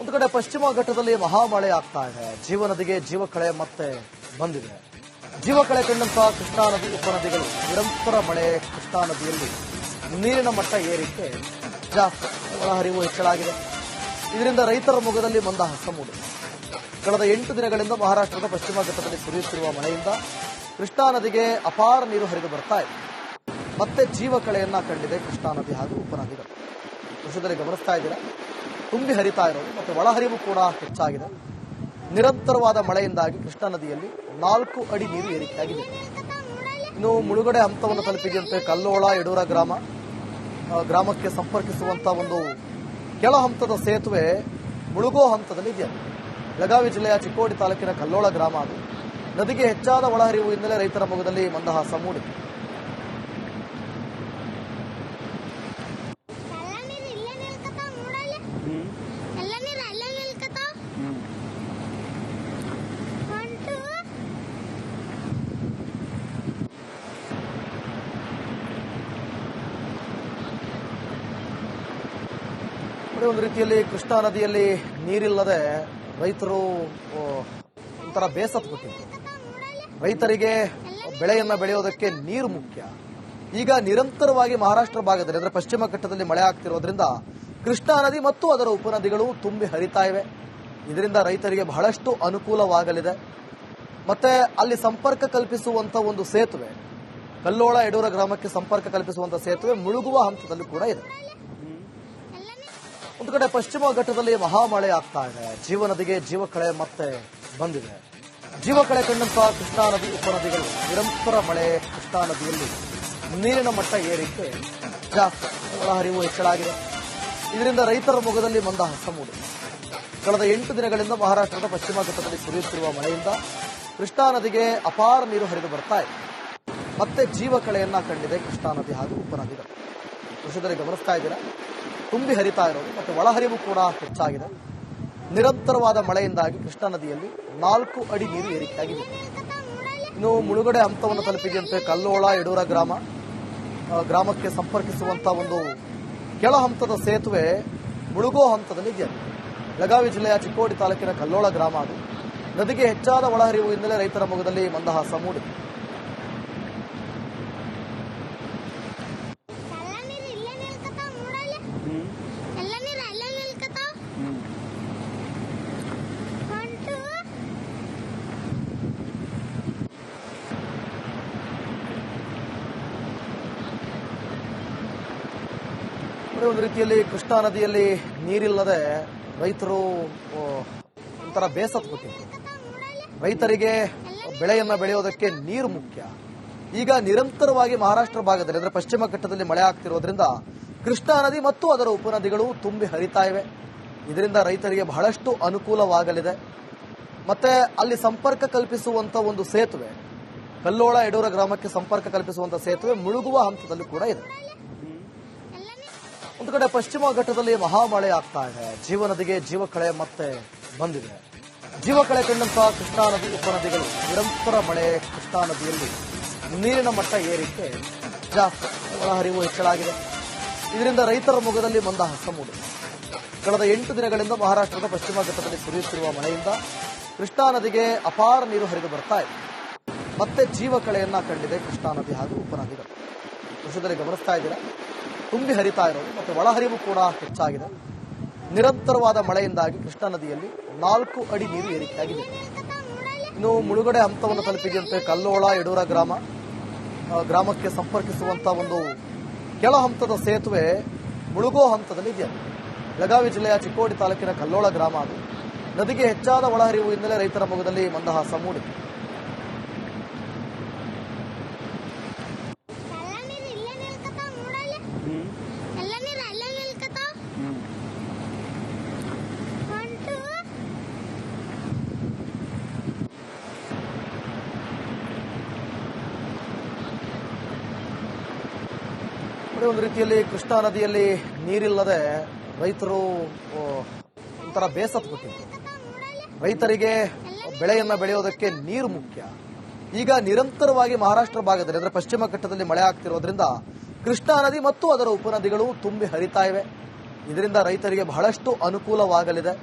ಒಂದು ಕಡೆ ಪಶ್ಚಿಮ ಘಟ್ಟದಲ್ಲಿ ಮಹಾಮಳೆ ಆಗ್ತಾ ಇದೆ. ಜೀವನದಿಗೆ ಜೀವಕಳೆ ಮತ್ತೆ ಬಂದಿದೆ. ಜೀವಕಳೆ ಕಂಡಂತಹ ಕೃಷ್ಣಾ ನದಿ ಉಪನದಿಗಳು ನಿರಂತರ ಮಳೆ ಕೃಷ್ಣಾ ನದಿಯಲ್ಲಿ. ನೀರಿನ ಮಟ್ಟ ಏರಿಕೆ ಜಾಸ್ತಿ. ಒಳಹರಿವು ಹೆಚ್ಚಳಾಗಿದೆ. ಇದರಿಂದ ರೈತರ ಮೊಗದಲ್ಲಿ ಮಂದಹಾಸ ಮೂಡಿದೆ. ಕಳೆದ ಎಂಟು ದಿನಗಳಿಂದ ಮಹಾರಾಷ್ಟ್ರದ ಪಶ್ಚಿಮ ಘಟ್ಟದಲ್ಲಿ ಸುರಿಯುತ್ತಿರುವ ಮಳೆಯಿಂದ ಕೃಷ್ಣಾ ನದಿಗೆ ಅಪಾರ ನೀರು ಹರಿದು ಬರ್ತಾ ಇದೆ. ಮತ್ತೆ ಜೀವಕಳೆಯನ್ನ ಕಂಡಿದೆ ಕೃಷ್ಣಾ ನದಿ ಹಾಗೂ ಉಪನದಿಗಳು ವಿಷಯದಲ್ಲಿ ಗಮನಿಸ್ತಾ ಇದ್ದೀರಾ? ತುಂಬಿ ಹರಿತಾ ಇರೋದು ಮತ್ತು ಒಳಹರಿವು ಕೂಡ ಹೆಚ್ಚಾಗಿದೆ. ನಿರಂತರವಾದ ಮಳೆಯಿಂದಾಗಿ ಕೃಷ್ಣಾ ನದಿಯಲ್ಲಿ ನಾಲ್ಕು ಅಡಿ ನೀರು ಏರಿಕೆಯಾಗಿದೆ. ಇನ್ನು ಮುಳುಗಡೆ ಹಂತವನ್ನು ತಲುಪಿದಂತೆ ಕಲ್ಲೋಳ, ಯಡೂರ ಗ್ರಾಮ ಗ್ರಾಮಕ್ಕೆ ಸಂಪರ್ಕಿಸುವಂತ ಒಂದು ಕೆಳ ಹಂತದ ಸೇತುವೆ ಮುಳುಗೋ ಹಂತದಲ್ಲಿ ಇದೆ. ಬೆಳಗಾವಿ ಜಿಲ್ಲೆಯ ಚಿಕ್ಕೋಡಿ ತಾಲೂಕಿನ ಕಲ್ಲೋಳ ಗ್ರಾಮ ಅದು. ನದಿಗೆ ಹೆಚ್ಚಾದ ಒಳಹರಿವು ಹಿನ್ನೆಲೆ ರೈತರ ಮೊಗದಲ್ಲಿ ಮಂದಹಾಸ ಮೂಡಿದೆ. ನೋಡಿ, ಒಂದು ರೀತಿಯಲ್ಲಿ ಕೃಷ್ಣಾ ನದಿಯಲ್ಲಿ ನೀರಿಲ್ಲದೆ ರೈತರು ಒಂಥರ ಬೇಸತ್ತು ಬಿಟ್ಟಿದ್ರು ರೈತರಿಗೆ ಬೆಳೆಯನ್ನ ಬೆಳೆಯೋದಕ್ಕೆ ನೀರು ಮುಖ್ಯ. ಈಗ ನಿರಂತರವಾಗಿ ಮಹಾರಾಷ್ಟ್ರ ಭಾಗದಲ್ಲಿ ಅಂದರೆ ಪಶ್ಚಿಮ ಘಟ್ಟದಲ್ಲಿ ಮಳೆ ಆಗ್ತಿರೋದ್ರಿಂದ ಕೃಷ್ಣಾ ನದಿ ಮತ್ತು ಅದರ ಉಪನದಿಗಳು ತುಂಬಿ ಹರಿತಾ ಇವೆ. ಇದರಿಂದ ರೈತರಿಗೆ ಬಹಳಷ್ಟು ಅನುಕೂಲವಾಗಲಿದೆ. ಮತ್ತೆ ಅಲ್ಲಿ ಸಂಪರ್ಕ ಕಲ್ಪಿಸುವಂತ ಒಂದು ಸೇತುವೆ ಕಲ್ಲೋಳ ಯಡೂರ ಗ್ರಾಮಕ್ಕೆ ಸಂಪರ್ಕ ಕಲ್ಪಿಸುವಂತ ಸೇತುವೆ ಮುಳುಗುವ ಹಂತದಲ್ಲೂ ಕೂಡ ಇದೆ. ಒಂದು ಕಡೆ ಪಶ್ಚಿಮ ಘಟ್ಟದಲ್ಲಿ ಮಹಾಮಳೆ ಆಗ್ತಾ ಇದೆ. ಜೀವನದಿಗೆ ಜೀವಕಳೆ ಮತ್ತೆ ಬಂದಿದೆ. ಜೀವಕಳೆ ಕಂಡಂತಹ ಕೃಷ್ಣಾ ನದಿ ಉಪನದಿಗಳು. ನಿರಂತರ ಮಳೆ ಕೃಷ್ಣಾ ನದಿಯಲ್ಲಿ. ನೀರಿನ ಮಟ್ಟ ಏರಿಕೆ ಜಾಸ್ತಿ. ಒಳಹರಿವು ಹೆಚ್ಚಳಾಗಿದೆ. ಇದರಿಂದ ರೈತರ ಮೊಗದಲ್ಲಿ ಮಂದಹಾಸ ಮೂಡಿದೆ. ಕಳೆದ ಎಂಟು ದಿನಗಳಿಂದ ಮಹಾರಾಷ್ಟ್ರದ ಪಶ್ಚಿಮ ಘಟ್ಟದಲ್ಲಿ ಸುರಿಯುತ್ತಿರುವ ಮಳೆಯಿಂದ ಕೃಷ್ಣಾ ನದಿಗೆ ಅಪಾರ ನೀರು ಹರಿದು ಬರ್ತಾ ಇದೆ. ಮತ್ತೆ ಜೀವಕಳೆಯನ್ನ ಕಂಡಿದೆ ಕೃಷ್ಣಾ ನದಿ ಹಾಗೂ ಉಪನದಿಗಳು. ದೃಶ್ಯದಲ್ಲಿ ಗಮನಿಸ್ತಾ ಇದ್ದೀರಾ? ತುಂಬಿ ಹರಿತಾ ಇರೋದು ಮತ್ತು ಒಳಹರಿವು ಕೂಡ ಹೆಚ್ಚಾಗಿದೆ. ನಿರಂತರವಾದ ಮಳೆಯಿಂದಾಗಿ ಕೃಷ್ಣಾ ನದಿಯಲ್ಲಿ ನಾಲ್ಕು ಅಡಿ ನೀರು ಏರಿಕೆಯಾಗಿದೆ. ಇನ್ನು ಮುಳುಗಡೆ ಹಂತವನ್ನು ತಲುಪಿದಂತೆ ಕಲ್ಲೋಳ, ಯಡೂರ ಗ್ರಾಮ ಗ್ರಾಮಕ್ಕೆ ಸಂಪರ್ಕಿಸುವಂತ ಒಂದು ಕೆಳ ಹಂತದ ಸೇತುವೆ ಮುಳುಗೋ ಹಂತದಲ್ಲಿ ಇದೆ. ಬೆಳಗಾವಿ ಜಿಲ್ಲೆಯ ಚಿಕ್ಕೋಡಿ ತಾಲೂಕಿನ ಕಲ್ಲೋಳ ಗ್ರಾಮ ಅದು. ನದಿಗೆ ಹೆಚ್ಚಾದ ಒಳಹರಿವು ಹಿನ್ನೆಲೆ ರೈತರ ಮೊಗದಲ್ಲಿ ಮಂದಹಾಸ ಮೂಡಿದೆ. ಒಂದು ರೀತಿಯಲ್ಲಿ ಕೃಷ್ಣಾ ನದಿಯಲ್ಲಿ ನೀರಿಲ್ಲದೆ ರೈತರು ಒಂಥರ ಬೇಸತ್ ಬಿಟ್ಟಿದ್ರು ರೈತರಿಗೆ ಬೆಳೆಯನ್ನ ಬೆಳೆಯೋದಕ್ಕೆ ನೀರು ಮುಖ್ಯ. ಈಗ ನಿರಂತರವಾಗಿ ಮಹಾರಾಷ್ಟ್ರ ಭಾಗದಲ್ಲಿ, ಅಂದ್ರೆ ಪಶ್ಚಿಮ ಘಟ್ಟದಲ್ಲಿ ಮಳೆ ಆಗ್ತಿರೋದ್ರಿಂದ ಕೃಷ್ಣಾ ನದಿ ಮತ್ತು ಅದರ ಉಪನದಿಗಳು ತುಂಬಿ ಹರಿತಾ ಇವೆ. ಇದರಿಂದ ರೈತರಿಗೆ ಬಹಳಷ್ಟು ಅನುಕೂಲವಾಗಲಿದೆ. ಮತ್ತೆ ಅಲ್ಲಿ ಸಂಪರ್ಕ ಕಲ್ಪಿಸುವಂತ ಒಂದು ಸೇತುವೆ, ಕಲ್ಲೋಳ ಯಡೂರ ಗ್ರಾಮಕ್ಕೆ ಸಂಪರ್ಕ ಕಲ್ಪಿಸುವಂತ ಸೇತುವೆ ಮುಳುಗುವ ಹಂತದಲ್ಲೂ ಕೂಡ ಇದೆ. ಕಡೆ ಪಶ್ಚಿಮ ಘಟ್ಟದಲ್ಲಿ ಮಹಾಮಳೆ ಆಗ್ತಾ ಇದೆ. ಜೀವನದಿಗೆ ಜೀವಕಳೆ ಮತ್ತೆ ಬಂದಿದೆ. ಜೀವಕಳೆ ಕಂಡಂತಹ ಕೃಷ್ಣಾ ನದಿ ಉಪನದಿಗಳು ನಿರಂತರ ಮಳೆ ಕೃಷ್ಣಾ ನದಿಯಲ್ಲಿ ನೀರಿನ ಮಟ್ಟ ಏರಿಕೆ ಜಾಸ್ತಿ, ಒಳಹರಿವು ಹೆಚ್ಚಳಾಗಿದೆ. ಇದರಿಂದ ರೈತರ ಮೊಗದಲ್ಲಿ ಮಂದಹಾಸ ಮೂಡಿದೆ. ಕಳೆದ ಎಂಟು ದಿನಗಳಿಂದ ಮಹಾರಾಷ್ಟ್ರದ ಪಶ್ಚಿಮ ಘಟ್ಟದಲ್ಲಿ ಸುರಿಯುತ್ತಿರುವ ಮಳೆಯಿಂದ ಕೃಷ್ಣಾ ನದಿಗೆ ಅಪಾರ ನೀರು ಹರಿದು ಬರ್ತಾ ಇದೆ. ಮತ್ತೆ ಜೀವಕಳೆಯನ್ನ ಕಂಡಿದೆ ಕೃಷ್ಣಾ ನದಿ ಹಾಗೂ ಉಪನದಿಗಳು ದೃಶ್ಯದಲ್ಲಿ ಗಮನಿಸ್ತಾ ಇದ್ದೀರಾ? ತುಂಬಿ ಹರಿತಾ ಇರೋದು ಮತ್ತು ಒಳಹರಿವು ಕೂಡ ಹೆಚ್ಚಾಗಿದೆ. ನಿರಂತರವಾದ ಮಳೆಯಿಂದಾಗಿ ಕೃಷ್ಣಾ ನದಿಯಲ್ಲಿ ನಾಲ್ಕು ಅಡಿ ನೀರು ಏರಿಕೆಯಾಗಿದೆ. ಇನ್ನು ಮುಳುಗಡೆ ಹಂತವನ್ನು ತಲುಪಿದಂತೆ ಕಲ್ಲೋಳ, ಯಡೂರ ಗ್ರಾಮ ಗ್ರಾಮಕ್ಕೆ ಸಂಪರ್ಕಿಸುವಂತ ಒಂದು ಕೆಳ ಹಂತದ ಸೇತುವೆ ಮುಳುಗೋ ಹಂತದಲ್ಲಿ ಇದೆ. ಬೆಳಗಾವಿ ಜಿಲ್ಲೆಯ ಚಿಕ್ಕೋಡಿ ತಾಲೂಕಿನ ಕಲ್ಲೋಳ ಗ್ರಾಮ ಅದು. ನದಿಗೆ ಹೆಚ್ಚಾದ ಒಳಹರಿವು ಹಿನ್ನೆಲೆ ರೈತರ ಮೊಗದಲ್ಲಿ ಮಂದಹಾಸ ಮೂಡಿದೆ. ನೋಡಿ, ಒಂದು ರೀತಿಯಲ್ಲಿ ಕೃಷ್ಣಾ ನದಿಯಲ್ಲಿ ನೀರಿಲ್ಲದೆ ರೈತರು ಒಂಥರ ಬೇಸತ್ತು ಬಿಟ್ಟಿದ್ರು ರೈತರಿಗೆ ಬೆಳೆಯನ್ನ ಬೆಳೆಯೋದಕ್ಕೆ ನೀರು ಮುಖ್ಯ. ಈಗ ನಿರಂತರವಾಗಿ ಮಹಾರಾಷ್ಟ್ರ ಭಾಗದಲ್ಲಿ ಅಂದರೆ ಪಶ್ಚಿಮ ಘಟ್ಟದಲ್ಲಿ ಮಳೆ ಆಗ್ತಿರೋದ್ರಿಂದ ಕೃಷ್ಣಾ ನದಿ ಮತ್ತು ಅದರ ಉಪನದಿಗಳು ತುಂಬಿ ಹರಿತಾ ಇವೆ. ಇದರಿಂದ ರೈತರಿಗೆ ಬಹಳಷ್ಟು ಅನುಕೂಲವಾಗಲಿದೆ.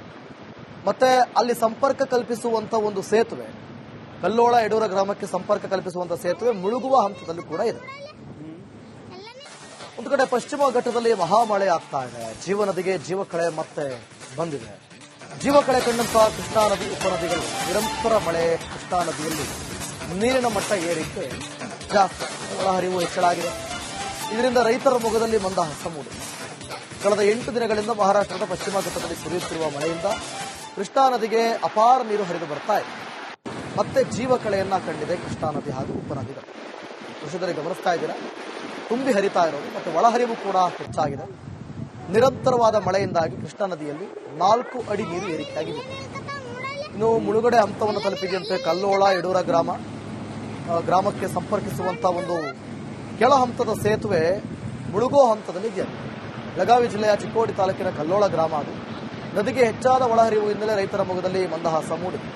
ಮತ್ತೆ ಅಲ್ಲಿ ಸಂಪರ್ಕ ಕಲ್ಪಿಸುವಂತ ಒಂದು ಸೇತುವೆ ಕಲ್ಲೋಳ ಯಡೂರ ಗ್ರಾಮಕ್ಕೆ ಸಂಪರ್ಕ ಕಲ್ಪಿಸುವಂತ ಸೇತುವೆ ಮುಳುಗುವ ಹಂತದಲ್ಲೂ ಕೂಡ ಇದೆ. ಒಂದು ಕಡೆ ಪಶ್ಚಿಮ ಘಟ್ಟದಲ್ಲಿ ಮಹಾಮಳೆ ಆಗ್ತಾ ಇದೆ. ಜೀವನದಿಗೆ ಜೀವಕಳೆ ಮತ್ತೆ ಬಂದಿದೆ. ಜೀವಕಳೆ ಕಂಡಂತಹ ಕೃಷ್ಣಾ ನದಿ ಉಪನದಿಗಳು. ನಿರಂತರ ಮಳೆ ಕೃಷ್ಣಾ ನದಿಯಲ್ಲಿ. ನೀರಿನ ಮಟ್ಟ ಏರಿಕೆ ಜಾಸ್ತಿ. ಒಳಹರಿವು ಹೆಚ್ಚಳಾಗಿದೆ. ಇದರಿಂದ ರೈತರ ಮೊಗದಲ್ಲಿ ಮಂದಹಾಸ ಮೂಡಿದೆ. ಕಳೆದ ಎಂಟು ದಿನಗಳಿಂದ ಮಹಾರಾಷ್ಟ್ರದ ಪಶ್ಚಿಮ ಘಟ್ಟದಲ್ಲಿ ಸುರಿಯುತ್ತಿರುವ ಮಳೆಯಿಂದ ಕೃಷ್ಣಾ ನದಿಗೆ ಅಪಾರ ನೀರು ಹರಿದು ಬರ್ತಾ ಇದೆ. ಮತ್ತೆ ಜೀವಕಳೆಯನ್ನ ಕಂಡಿದೆ ಕೃಷ್ಣಾ ನದಿ ಹಾಗೂ ಉಪನದಿಗಳು. ದೃಶ್ಯದಲ್ಲಿ ಗಮನಿಸ್ತಾ ಇದ್ದೀರಾ? ತುಂಬಿ ಹರಿತಾ ಇರೋದು ಮತ್ತು ಒಳಹರಿವು ಕೂಡ ಹೆಚ್ಚಾಗಿದೆ. ನಿರಂತರವಾದ ಮಳೆಯಿಂದಾಗಿ ಕೃಷ್ಣಾ ನದಿಯಲ್ಲಿ ನಾಲ್ಕು ಅಡಿ ನೀರು ಏರಿಕೆಯಾಗಿದೆ. ಇನ್ನು ಮುಳುಗಡೆ ಹಂತವನ್ನು ತಲುಪಿದಂತೆ ಕಲ್ಲೋಳ, ಯಡೂರ ಗ್ರಾಮ ಗ್ರಾಮಕ್ಕೆ ಸಂಪರ್ಕಿಸುವಂತ ಒಂದು ಕೆಳ ಹಂತದ ಸೇತುವೆ ಮುಳುಗೋ ಹಂತದಲ್ಲಿ ಇದೆ. ಬೆಳಗಾವಿ ಜಿಲ್ಲೆಯ ಚಿಕ್ಕೋಡಿ ತಾಲೂಕಿನ ಕಲ್ಲೋಳ ಗ್ರಾಮ ಅದು. ನದಿಗೆ ಹೆಚ್ಚಾದ ಒಳಹರಿವು ಹಿನ್ನೆಲೆ ರೈತರ ಮೊಗದಲ್ಲಿ ಮಂದಹಾಸ ಮೂಡಿದೆ.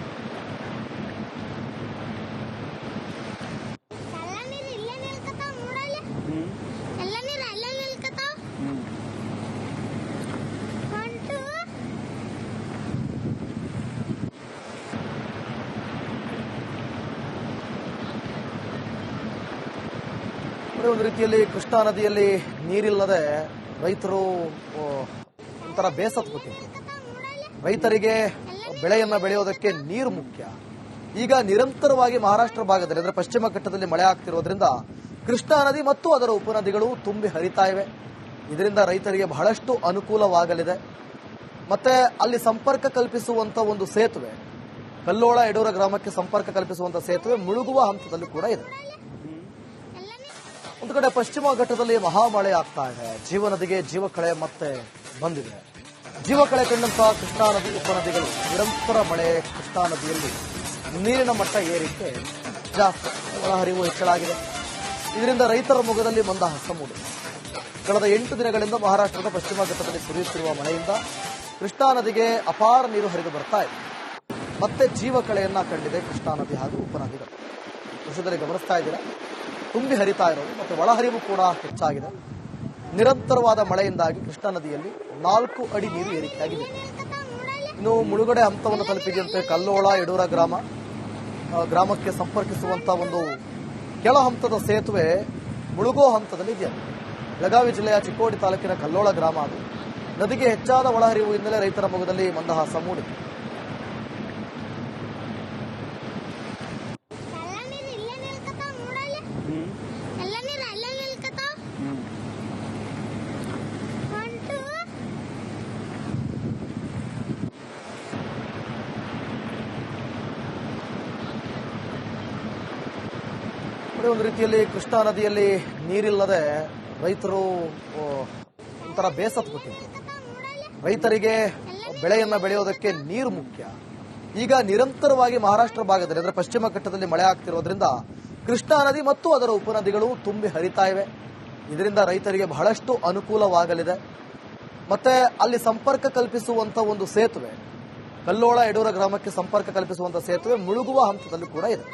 ಒಂದು ರೀತಿಯಲ್ಲಿ ಕೃಷ್ಣಾ ನದಿಯಲ್ಲಿ ನೀರಿಲ್ಲದೆ ರೈತರು ಒಂಥರ ಬೇಸತ್ ಬಿಟ್ಟಿದ್ರು ರೈತರಿಗೆ ಬೆಳೆಯನ್ನ ಬೆಳೆಯೋದಕ್ಕೆ ನೀರು ಮುಖ್ಯ. ಈಗ ನಿರಂತರವಾಗಿ ಮಹಾರಾಷ್ಟ್ರ ಭಾಗದಲ್ಲಿ, ಅಂದ್ರೆ ಪಶ್ಚಿಮ ಘಟ್ಟದಲ್ಲಿ ಮಳೆ ಆಗ್ತಿರೋದ್ರಿಂದ ಕೃಷ್ಣಾ ನದಿ ಮತ್ತು ಅದರ ಉಪನದಿಗಳು ತುಂಬಿ ಹರಿತಾ ಇವೆ. ಇದರಿಂದ ರೈತರಿಗೆ ಬಹಳಷ್ಟು ಅನುಕೂಲವಾಗಲಿದೆ. ಮತ್ತೆ ಅಲ್ಲಿ ಸಂಪರ್ಕ ಕಲ್ಪಿಸುವಂತ ಒಂದು ಸೇತುವೆ, ಕಲ್ಲೋಳ ಯಡೂರ ಗ್ರಾಮಕ್ಕೆ ಸಂಪರ್ಕ ಕಲ್ಪಿಸುವಂತ ಸೇತುವೆ ಮುಳುಗುವ ಹಂತದಲ್ಲೂ ಕೂಡ ಇದೆ. ಒಂದು ಕಡೆ ಪಶ್ಚಿಮ ಘಟ್ಟದಲ್ಲಿ ಮಹಾಮಳೆ ಆಗ್ತಾ ಇದೆ. ಜೀವನದಿಗೆ ಜೀವಕಳೆ ಮತ್ತೆ ಬಂದಿದೆ. ಜೀವಕಳೆ ಕಂಡಂತಹ ಕೃಷ್ಣಾ ನದಿ ಉಪನದಿಗಳು ನಿರಂತರ ಮಳೆ ಕೃಷ್ಣಾ ನದಿಯಲ್ಲಿ ನೀರಿನ ಮಟ್ಟ ಏರಿಕೆ ಜಾಸ್ತಿ, ಒಳಹರಿವು ಹೆಚ್ಚಳಾಗಿದೆ. ಇದರಿಂದ ರೈತರ ಮೊಗದಲ್ಲಿ ಮಂದಹಾಸ ಮೂಡಿದೆ. ಕಳೆದ ಎಂಟು ದಿನಗಳಿಂದ ಮಹಾರಾಷ್ಟ್ರದ ಪಶ್ಚಿಮ ಘಟ್ಟದಲ್ಲಿ ಸುರಿಯುತ್ತಿರುವ ಮಳೆಯಿಂದ ಕೃಷ್ಣಾ ನದಿಗೆ ಅಪಾರ ನೀರು ಹರಿದು ಬರ್ತಾ ಇದೆ. ಮತ್ತೆ ಜೀವಕಳೆಯನ್ನ ಕಂಡಿದೆ ಕೃಷ್ಣಾ ನದಿ ಹಾಗೂ ಉಪನದಿಗಳು ದೃಶ್ಯದಲ್ಲಿ ಗಮನಿಸ್ತಾ ಇದ್ದೀರಾ? ತುಂಬಿ ಹರಿತಾ ಇರೋದು ಮತ್ತು ಒಳಹರಿವು ಕೂಡ ಹೆಚ್ಚಾಗಿದೆ. ನಿರಂತರವಾದ ಮಳೆಯಿಂದಾಗಿ ಕೃಷ್ಣಾ ನದಿಯಲ್ಲಿ ನಾಲ್ಕು ಅಡಿ ನೀರು ಏರಿಕೆಯಾಗಿದೆ. ಇನ್ನು ಮುಳುಗಡೆ ಹಂತವನ್ನು ತಲುಪಿದಂತೆ ಕಲ್ಲೋಳ, ಯಡೂರ ಗ್ರಾಮ ಗ್ರಾಮಕ್ಕೆ ಸಂಪರ್ಕಿಸುವಂತ ಒಂದು ಕೆಳ ಹಂತದ ಸೇತುವೆ ಮುಳುಗೋ ಹಂತದಲ್ಲಿ ಇದೆ. ಬೆಳಗಾವಿ ಜಿಲ್ಲೆಯ ಚಿಕ್ಕೋಡಿ ತಾಲೂಕಿನ ಕಲ್ಲೋಳ ಗ್ರಾಮ ಅದು. ನದಿಗೆ ಹೆಚ್ಚಾದ ಒಳಹರಿವು ಹಿನ್ನೆಲೆ ರೈತರ ಮೊಗದಲ್ಲಿ ಮಂದಹಾಸ ಮೂಡಿದೆ. ನೋಡಿ, ಒಂದು ರೀತಿಯಲ್ಲಿ ಕೃಷ್ಣಾ ನದಿಯಲ್ಲಿ ನೀರಿಲ್ಲದೆ ರೈತರು ಒಂಥರ ಬೇಸತ್ ಬಿಟ್ಟಿದ್ರು ರೈತರಿಗೆ ಬೆಳೆಯನ್ನು ಬೆಳೆಯೋದಕ್ಕೆ ನೀರು ಮುಖ್ಯ. ಈಗ ನಿರಂತರವಾಗಿ ಮಹಾರಾಷ್ಟ್ರ ಭಾಗದಲ್ಲಿ ಅಂದರೆ ಪಶ್ಚಿಮ ಘಟ್ಟದಲ್ಲಿ ಮಳೆ ಆಗ್ತಿರೋದ್ರಿಂದ ಕೃಷ್ಣಾ ನದಿ ಮತ್ತು ಅದರ ಉಪನದಿಗಳು ತುಂಬಿ ಹರಿತಾ ಇವೆ. ಇದರಿಂದ ರೈತರಿಗೆ ಬಹಳಷ್ಟು ಅನುಕೂಲವಾಗಲಿದೆ. ಮತ್ತೆ ಅಲ್ಲಿ ಸಂಪರ್ಕ ಕಲ್ಪಿಸುವಂತ ಒಂದು ಸೇತುವೆ ಕಲ್ಲೋಳ ಯಡೂರ ಗ್ರಾಮಕ್ಕೆ ಸಂಪರ್ಕ ಕಲ್ಪಿಸುವಂತ ಸೇತುವೆ ಮುಳುಗುವ ಹಂತದಲ್ಲೂ ಕೂಡ ಇದೆ.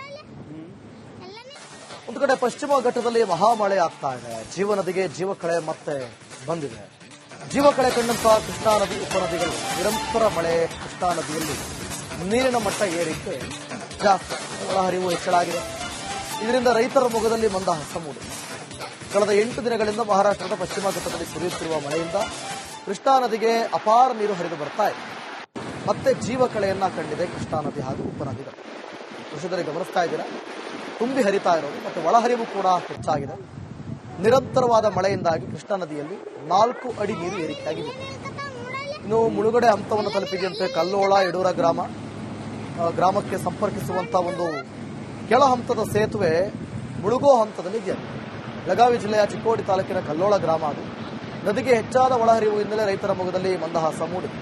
ಒಂದು ಕಡೆ ಪಶ್ಚಿಮ ಘಟ್ಟದಲ್ಲಿ ಮಹಾಮಳೆ ಆಗ್ತಾ ಇದೆ. ಜೀವನದಿಗೆ ಜೀವಕಳೆ ಮತ್ತೆ ಬಂದಿದೆ. ಜೀವಕಳೆ ಕಂಡಂತಹ ಕೃಷ್ಣಾ ನದಿ ಉಪನದಿಗಳು. ನಿರಂತರ ಮಳೆ ಕೃಷ್ಣಾ ನದಿಯಲ್ಲಿ. ನೀರಿನ ಮಟ್ಟ ಏರಿಕೆ ಜಾಸ್ತಿ. ಒಳಹರಿವು ಹೆಚ್ಚಳಾಗಿದೆ. ಇದರಿಂದ ರೈತರ ಮೊಗದಲ್ಲಿ ಮಂದಹಾಸ ಮೂಡಿದೆ. ಕಳೆದ ಎಂಟು ದಿನಗಳಿಂದ ಮಹಾರಾಷ್ಟ್ರದ ಪಶ್ಚಿಮ ಘಟ್ಟದಲ್ಲಿ ಸುರಿಯುತ್ತಿರುವ ಮಳೆಯಿಂದ ಕೃಷ್ಣಾ ನದಿಗೆ ಅಪಾರ ನೀರು ಹರಿದು ಬರ್ತಾ ಇದೆ. ಮತ್ತೆ ಜೀವಕಳೆಯನ್ನ ಕಂಡಿದೆ ಕೃಷ್ಣಾ ನದಿ ಹಾಗೂ ಉಪನದಿಗಳು. ದೃಶ್ಯದಲ್ಲಿ ಗಮನಿಸ್ತಾ ಇದ್ದೀರಾ? ತುಂಬಿ ಹರಿತಾ ಇರೋದು ಮತ್ತು ಒಳಹರಿವು ಕೂಡ ಹೆಚ್ಚಾಗಿದೆ. ನಿರಂತರವಾದ ಮಳೆಯಿಂದಾಗಿ ಕೃಷ್ಣಾ ನದಿಯಲ್ಲಿ ನಾಲ್ಕು ಅಡಿ ನೀರು ಏರಿಕೆಯಾಗಿದೆ. ಇನ್ನು ಮುಳುಗಡೆ ಹಂತವನ್ನು ತಲುಪಿದಂತೆ ಕಲ್ಲೋಳ, ಯಡೂರ ಗ್ರಾಮ ಗ್ರಾಮಕ್ಕೆ ಸಂಪರ್ಕಿಸುವಂತ ಒಂದು ಕೆಳ ಹಂತದ ಸೇತುವೆ ಮುಳುಗೋ ಹಂತದಲ್ಲಿ ಇದೆ. ಬೆಳಗಾವಿ ಜಿಲ್ಲೆಯ ಚಿಕ್ಕೋಡಿ ತಾಲೂಕಿನ ಕಲ್ಲೋಳ ಗ್ರಾಮ ಅದು. ನದಿಗೆ ಹೆಚ್ಚಾದ ಒಳಹರಿವು ಹಿನ್ನೆಲೆ ರೈತರ ಮೊಗದಲ್ಲಿ ಮಂದಹಾಸ ಮೂಡಿದೆ.